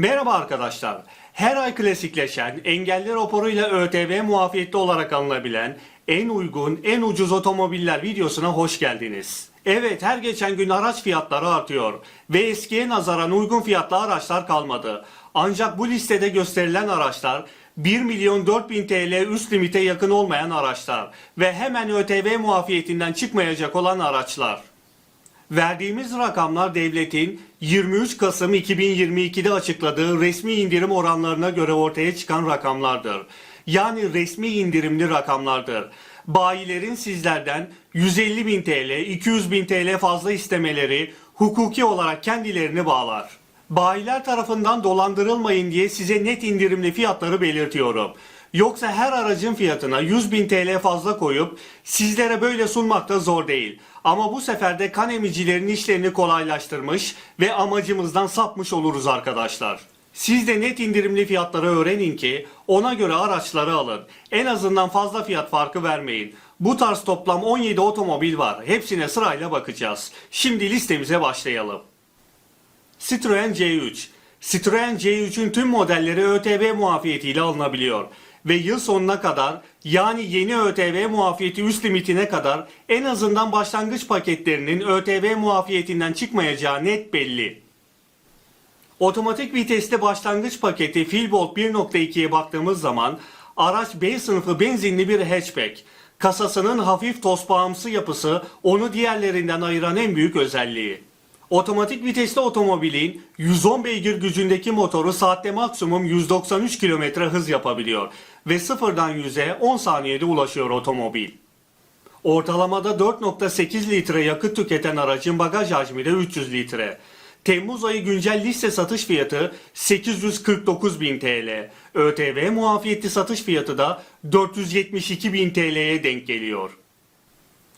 Merhaba arkadaşlar. Her ay klasikleşen, engelli raporuyla ÖTV muafiyetli olarak alınabilen en uygun, en ucuz otomobiller videosuna hoş geldiniz. Evet, her geçen gün araç fiyatları artıyor ve eskiye nazaran uygun fiyatlı araçlar kalmadı. Ancak bu listede gösterilen araçlar 1 milyon 4000 TL üst limite yakın olmayan araçlar ve hemen ÖTV muafiyetinden çıkmayacak olan araçlar. Verdiğimiz rakamlar devletin 23 Kasım 2022'de açıkladığı resmi indirim oranlarına göre ortaya çıkan rakamlardır. Yani resmi indirimli rakamlardır. Bayilerin sizlerden 150 bin TL, 200 bin TL fazla istemeleri hukuki olarak kendilerini bağlar. Bayiler tarafından dolandırılmayın diye size net indirimli fiyatları belirtiyorum. Yoksa her aracın fiyatına 100 bin TL fazla koyup sizlere böyle sunmak da zor değil. Ama bu sefer de kan emicilerin işlerini kolaylaştırmış ve amacımızdan sapmış oluruz arkadaşlar. Siz de net indirimli fiyatları öğrenin ki ona göre araçları alın. En azından fazla fiyat farkı vermeyin. Bu tarz toplam 17 otomobil var. Hepsine sırayla bakacağız. Şimdi listemize başlayalım. Citroen C3. Citroen C3'ün tüm modelleri ÖTV muafiyetiyle alınabiliyor ve yıl sonuna kadar yani yeni ÖTV muafiyeti üst limitine kadar en azından başlangıç paketlerinin ÖTV muafiyetinden çıkmayacağı net belli. Otomatik vitesli başlangıç paketi Filbolt 1.2'ye baktığımız zaman araç B sınıfı benzinli bir hatchback. Kasasının hafif tospağımsı yapısı onu diğerlerinden ayıran en büyük özelliği. Otomatik vitesli otomobilin 110 beygir gücündeki motoru saatte maksimum 193 km hız yapabiliyor ve sıfırdan 100'e 10 saniyede ulaşıyor otomobil. Ortalamada 4.8 litre yakıt tüketen aracın bagaj hacmi de 300 litre. Temmuz ayı güncel liste satış fiyatı 849 bin TL. ÖTV muafiyetli satış fiyatı da 472 bin TL'ye denk geliyor.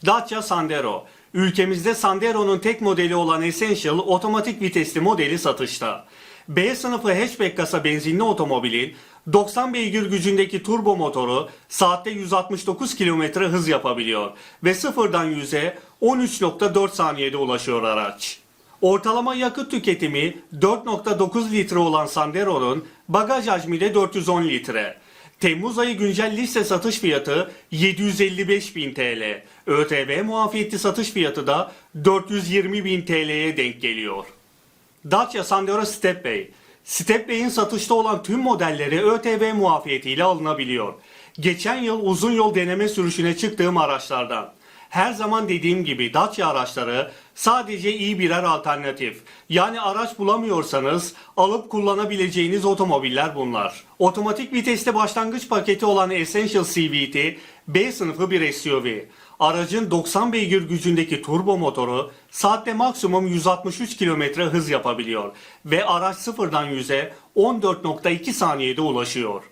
Dacia Sandero. Ülkemizde Sandero'nun tek modeli olan Essential otomatik vitesli modeli satışta. B sınıfı hatchback kasa benzinli otomobilin 90 beygir gücündeki turbo motoru saatte 169 km hız yapabiliyor ve sıfırdan 100'e 13.4 saniyede ulaşıyor araç. Ortalama yakıt tüketimi 4.9 litre olan Sandero'nun bagaj hacmi de 410 litre. Temmuz ayı güncel liste satış fiyatı 755 bin TL. ÖTV muafiyetli satış fiyatı da 420 bin TL'ye denk geliyor. Dacia Sandero Stepway. Stepway'in satışta olan tüm modelleri ÖTV muafiyetiyle alınabiliyor. Geçen yıl uzun yol deneme sürüşüne çıktığım araçlardan. Her zaman dediğim gibi Dacia araçları sadece iyi birer alternatif. Yani araç bulamıyorsanız alıp kullanabileceğiniz otomobiller bunlar. Otomatik vitesli başlangıç paketi olan Essential CVT B sınıfı bir SUV. Aracın 90 beygir gücündeki turbo motoru saatte maksimum 163 km hız yapabiliyor ve araç sıfırdan 100'e 14.2 saniyede ulaşıyor.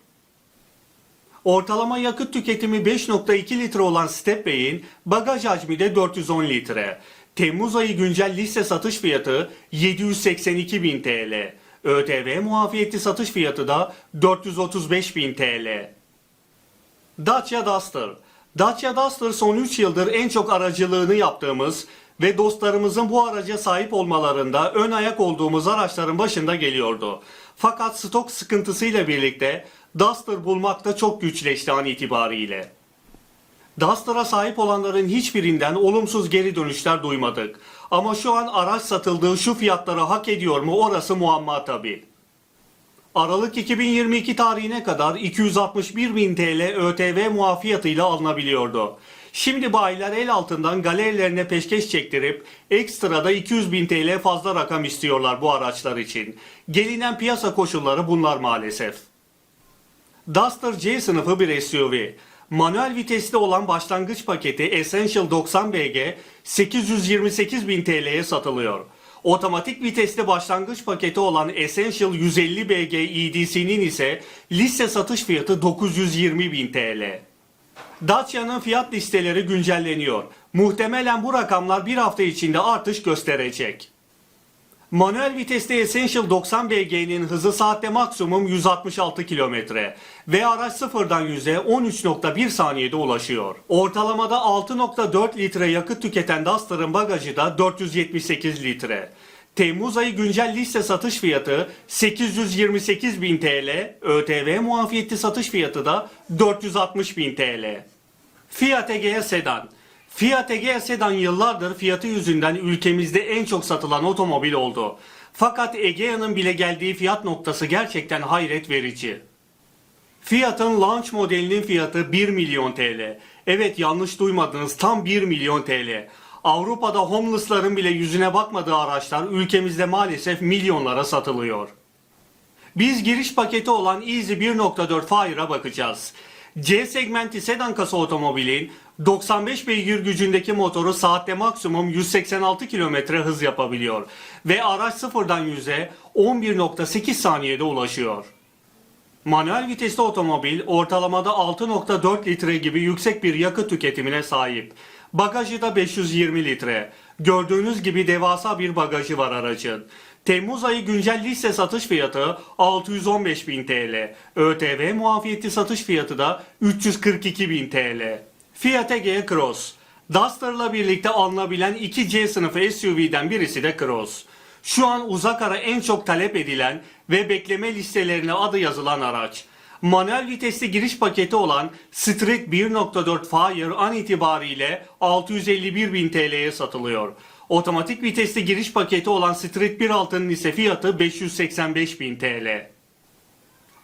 Ortalama yakıt tüketimi 5.2 litre olan Stepway'in bagaj hacmi de 410 litre. Temmuz ayı güncel liste satış fiyatı 782 bin TL. ÖTV muafiyetli satış fiyatı da 435 bin TL. Dacia Duster. Dacia Duster son 3 yıldır en çok aracılığını yaptığımız ve dostlarımızın bu araca sahip olmalarında ön ayak olduğumuz araçların başında geliyordu. Fakat stok sıkıntısıyla birlikte Duster bulmak da çok güçleşti an itibariyle. Duster'a sahip olanların hiçbirinden olumsuz geri dönüşler duymadık. Ama şu an araç satıldığı şu fiyatları hak ediyor mu orası muamma tabi. Aralık 2022 tarihine kadar 261 bin TL ÖTV muafiyatıyla alınabiliyordu. Şimdi bayiler el altından galerilerine peşkeş çektirip ekstrada 200 bin TL fazla rakam istiyorlar bu araçlar için. Gelinen piyasa koşulları bunlar maalesef. Duster C sınıfı bir SUV. Manuel vitesli olan başlangıç paketi Essential 90 BG 828 bin TL'ye satılıyor. Otomatik vitesli başlangıç paketi olan Essential 150 BG EDC'nin ise liste satış fiyatı 920 bin TL. Dacia'nın fiyat listeleri güncelleniyor. Muhtemelen bu rakamlar bir hafta içinde artış gösterecek. Manuel viteste Essential 90 BG'nin hızı saatte maksimum 166 km ve araç sıfırdan 100'e 13.1 saniyede ulaşıyor. Ortalamada 6.4 litre yakıt tüketen Duster'ın bagajı da 478 litre. Temmuz ayı güncel liste satış fiyatı 828.000 TL, ÖTV muafiyetli satış fiyatı da 460.000 TL. Fiat Egea Sedan Fiat Egea Sedan yıllardır fiyatı yüzünden ülkemizde en çok satılan otomobil oldu. Fakat Egea'nın bile geldiği fiyat noktası gerçekten hayret verici. Fiat'ın launch modelinin fiyatı 1 milyon TL. Evet yanlış duymadınız tam 1 milyon TL. Avrupa'da homeless'ların bile yüzüne bakmadığı araçlar ülkemizde maalesef milyonlara satılıyor. Biz giriş paketi olan Easy 1.4 Fire'a bakacağız. C segmenti sedan kasa otomobilin 95 beygir gücündeki motoru saatte maksimum 186 km hız yapabiliyor ve araç sıfırdan 100'e 11.8 saniyede ulaşıyor. Manuel vitesli otomobil ortalamada 6.4 litre gibi yüksek bir yakıt tüketimine sahip. Bagajı da 520 litre. Gördüğünüz gibi devasa bir bagajı var aracın. Temmuz ayı güncel liste satış fiyatı 615.000 TL. ÖTV muafiyetli satış fiyatı da 342.000 TL. Fiat Egea Cross. Duster'la birlikte alınabilen 2C sınıfı SUV'den birisi de Cross. Şu an uzak ara en çok talep edilen ve bekleme listelerine adı yazılan araç. Manuel vitesli giriş paketi olan Street 1.4 Fire an itibariyle 651.000 TL'ye satılıyor. Otomatik vitesli giriş paketi olan Street 1.6'nın ise fiyatı 585.000 TL.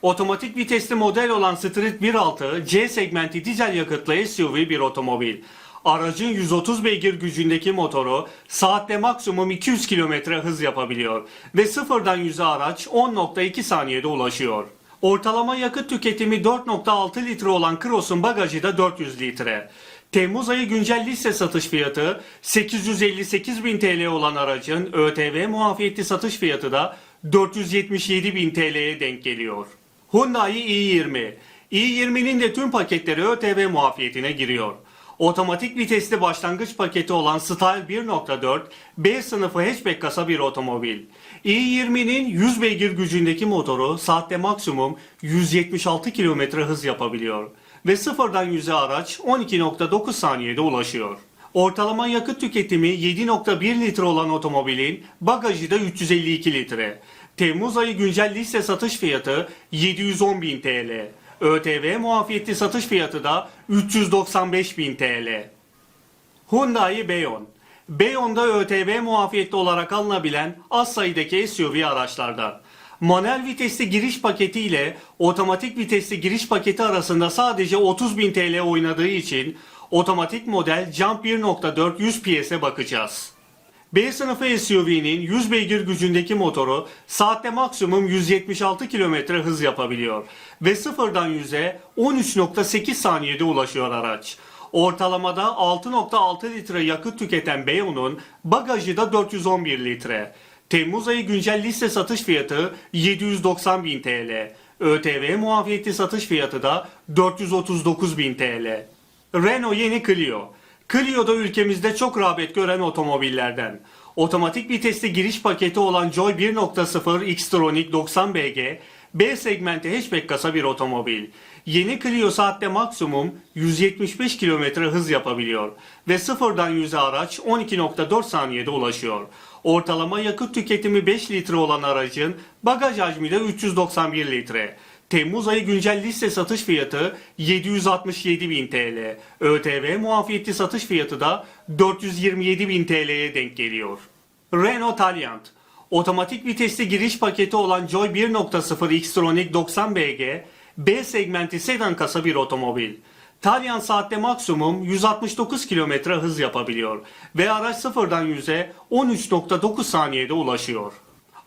Otomatik vitesli model olan Street 1.6 C segmenti dizel yakıtlı SUV bir otomobil. Aracın 130 beygir gücündeki motoru saatte maksimum 200 km hız yapabiliyor ve sıfırdan 100'e araç 10.2 saniyede ulaşıyor. Ortalama yakıt tüketimi 4.6 litre olan Cross'un bagajı da 400 litre. Temmuz ayı güncel liste satış fiyatı 858 bin TL olan aracın ÖTV muafiyetli satış fiyatı da 477 bin TL'ye denk geliyor. Hyundai i20. i20'nin de tüm paketleri ÖTV muafiyetine giriyor. Otomatik vitesli başlangıç paketi olan Style 1.4 B sınıfı hatchback kasa bir otomobil. i20'nin 100 beygir gücündeki motoru saatte maksimum 176 km hız yapabiliyor ve sıfırdan 100'e araç 12.9 saniyede ulaşıyor. Ortalama yakıt tüketimi 7.1 litre olan otomobilin bagajı da 352 litre. Temmuz ayı güncel liste satış fiyatı 710.000 TL. ÖTV muafiyetli satış fiyatı da 395.000 TL. Hyundai Beyon Beyon'da ÖTV muafiyetli olarak alınabilen az sayıdaki SUV araçlardan. Manuel vitesli giriş paketi ile otomatik vitesli giriş paketi arasında sadece 30.000 TL oynadığı için otomatik model Jump 1.4 100 PS'e bakacağız. B sınıfı SUV'nin 100 beygir gücündeki motoru saatte maksimum 176 km hız yapabiliyor ve sıfırdan 100'e 13.8 saniyede ulaşıyor araç. Ortalamada 6.6 litre yakıt tüketen Beyo'nun bagajı da 411 litre. Temmuz ayı güncel liste satış fiyatı 790.000 TL. ÖTV muafiyetli satış fiyatı da 439.000 TL. Renault yeni Clio. Clio ülkemizde çok rağbet gören otomobillerden. Otomatik vitesli giriş paketi olan Joy 1.0 Xtronic 90 BG, B segmenti hatchback kasa bir otomobil. Yeni Clio saatte maksimum 175 km hız yapabiliyor ve sıfırdan 100'e araç 12.4 saniyede ulaşıyor. Ortalama yakıt tüketimi 5 litre olan aracın bagaj hacmi de 391 litre. Temmuz ayı güncel liste satış fiyatı 767.000 TL. ÖTV muafiyetli satış fiyatı da 427.000 TL'ye denk geliyor. Renault Taliant Otomatik vitesli giriş paketi olan Joy 1.0 Xtronic 90 BG B segmenti sedan kasa bir otomobil. Taliant saatte maksimum 169 km hız yapabiliyor ve araç sıfırdan 100'e 13.9 saniyede ulaşıyor.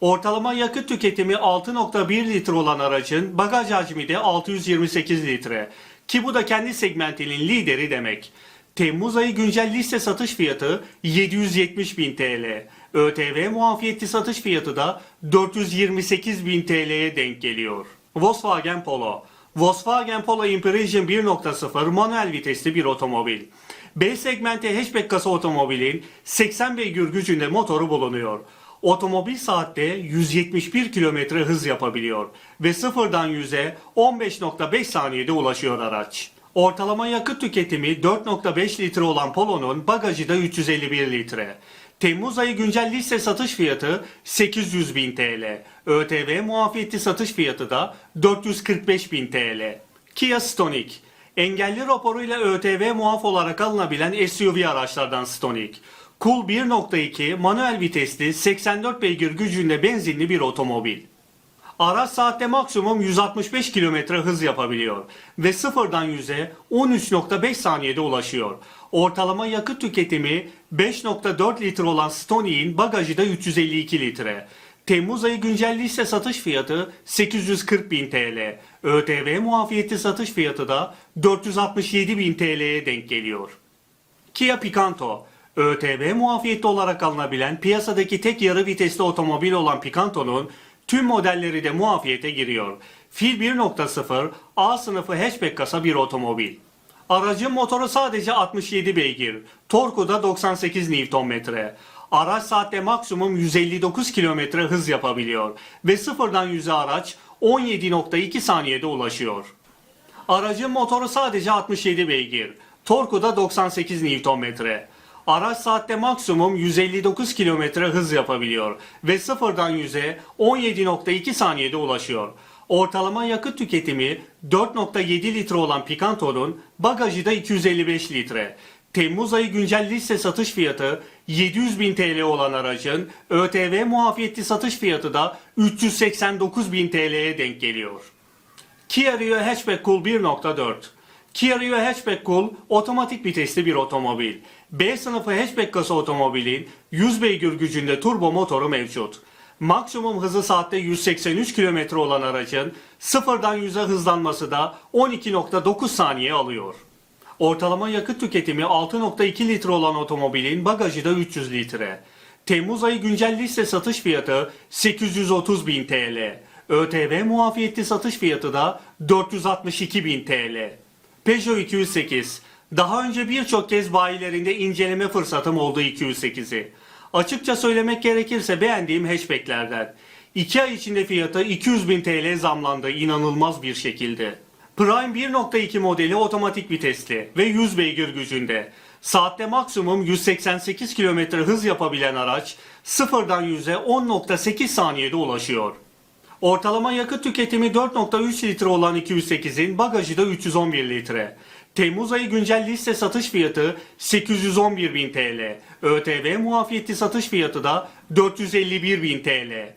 Ortalama yakıt tüketimi 6.1 litre olan aracın bagaj hacmi de 628 litre. Ki bu da kendi segmentinin lideri demek. Temmuz ayı güncel liste satış fiyatı 770 bin TL. ÖTV muafiyetli satış fiyatı da 428 bin TL'ye denk geliyor. Volkswagen Polo Volkswagen Polo Impression 1.0 manuel vitesli bir otomobil. B segmenti hatchback kasa otomobilin 80 beygir gücünde motoru bulunuyor. Otomobil saatte 171 km hız yapabiliyor ve sıfırdan 100'e 15.5 saniyede ulaşıyor araç. Ortalama yakıt tüketimi 4.5 litre olan Polo'nun bagajı da 351 litre. Temmuz ayı güncel liste satış fiyatı 800 bin TL. ÖTV muafiyetli satış fiyatı da 445 bin TL. Kia Stonic Engelli raporuyla ÖTV muaf olarak alınabilen SUV araçlardan Stonic. Cool 1.2 manuel vitesli 84 beygir gücünde benzinli bir otomobil. Araç saatte maksimum 165 km hız yapabiliyor ve sıfırdan 100'e 13.5 saniyede ulaşıyor. Ortalama yakıt tüketimi 5.4 litre olan Stonic'in bagajı da 352 litre. Temmuz ayı güncel liste satış fiyatı 840 bin TL. ÖTV muafiyetli satış fiyatı da 467 bin TL'ye denk geliyor. Kia Picanto ÖTV muafiyetli olarak alınabilen piyasadaki tek yarı vitesli otomobil olan Picanto'nun tüm modelleri de muafiyete giriyor. Fil 1.0 A sınıfı hatchback kasa bir otomobil. Aracın motoru sadece 67 beygir, torku da 98 Nm. Araç saatte maksimum 159 km hız yapabiliyor ve sıfırdan 100'e araç 17.2 saniyede ulaşıyor. Aracın motoru sadece 67 beygir. Torku da 98 Nm. Araç saatte maksimum 159 km hız yapabiliyor ve sıfırdan 100'e 17.2 saniyede ulaşıyor. Ortalama yakıt tüketimi 4.7 litre olan Picanto'nun bagajı da 255 litre. Temmuz ayı güncel liste satış fiyatı 700 bin TL olan aracın ÖTV muafiyetli satış fiyatı da 389 bin TL'ye denk geliyor. Kia Rio Hatchback Cool 1.4 Kia Rio Hatchback Cool otomatik vitesli bir otomobil. B sınıfı hatchback kasa otomobilin 100 beygir gücünde turbo motoru mevcut. Maksimum hızı saatte 183 km olan aracın sıfırdan 100'e hızlanması da 12.9 saniye alıyor. Ortalama yakıt tüketimi 6.2 litre olan otomobilin bagajı da 300 litre. Temmuz ayı güncel liste satış fiyatı 830 bin TL. ÖTV muafiyetli satış fiyatı da 462 bin TL. Peugeot 208 Daha önce birçok kez bayilerinde inceleme fırsatım oldu 208'i. Açıkça söylemek gerekirse beğendiğim hatchbacklerden. 2 ay içinde fiyatı 200 bin TL zamlandı inanılmaz bir şekilde. Prime 1.2 modeli otomatik vitesli ve 100 beygir gücünde. Saatte maksimum 188 km hız yapabilen araç sıfırdan 100'e 10.8 saniyede ulaşıyor. Ortalama yakıt tüketimi 4.3 litre olan 208'in bagajı da 311 litre. Temmuz ayı güncel liste satış fiyatı 811 bin TL. ÖTV muafiyetli satış fiyatı da 451 bin TL.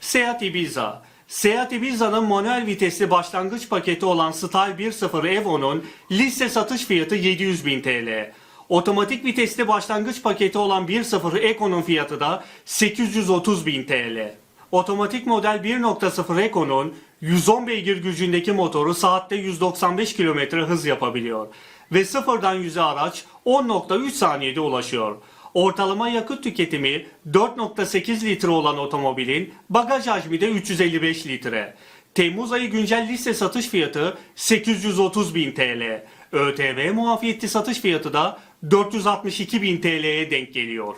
Seat Ibiza Seat Ibiza'nın manuel vitesli başlangıç paketi olan Style 1.0 Evo'nun liste satış fiyatı 700 bin TL. Otomatik vitesli başlangıç paketi olan 1.0 Eco'nun fiyatı da 830 bin TL. Otomatik model 1.0 Eco'nun 110 beygir gücündeki motoru saatte 195 km hız yapabiliyor ve sıfırdan 100'e araç 10.3 saniyede ulaşıyor. Ortalama yakıt tüketimi 4.8 litre olan otomobilin bagaj hacmi de 355 litre. Temmuz ayı güncel liste satış fiyatı 830 bin TL. ÖTV muafiyetli satış fiyatı da 462 bin TL'ye denk geliyor.